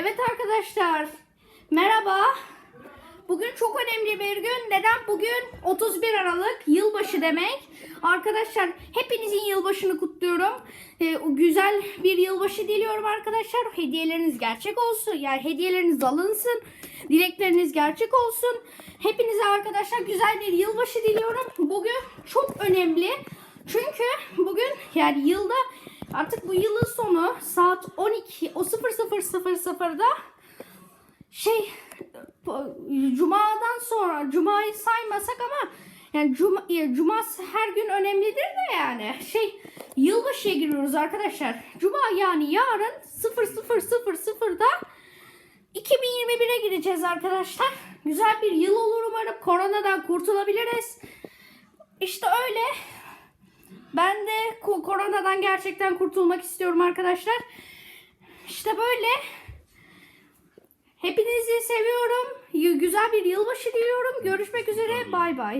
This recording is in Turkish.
Evet arkadaşlar. Merhaba. Bugün çok önemli bir gün. Neden? Bugün 31 Aralık yılbaşı demek. Arkadaşlar hepinizin yılbaşını kutluyorum. Ee, güzel bir yılbaşı diliyorum arkadaşlar. Hediyeleriniz gerçek olsun. Yani hediyeleriniz alınsın. Dilekleriniz gerçek olsun. Hepinize arkadaşlar güzel bir yılbaşı diliyorum. Bugün çok önemli. Çünkü bugün yani yılda artık bu yılın sonu saat 12 o 00.00'da şey cumadan sonra cumayı saymasak ama yani cuma, cuma her gün önemlidir de yani şey yılbaşıya giriyoruz arkadaşlar. Cuma yani yarın 00.00'da 2021'e gireceğiz arkadaşlar. Güzel bir yıl olur umarım. Koronadan kurtulabiliriz. İşte öyle. Ben de koronadan gerçekten kurtulmak istiyorum arkadaşlar. İşte böyle. Hepinizi seviyorum. Güzel bir yılbaşı diliyorum. Görüşmek üzere. Bay bay.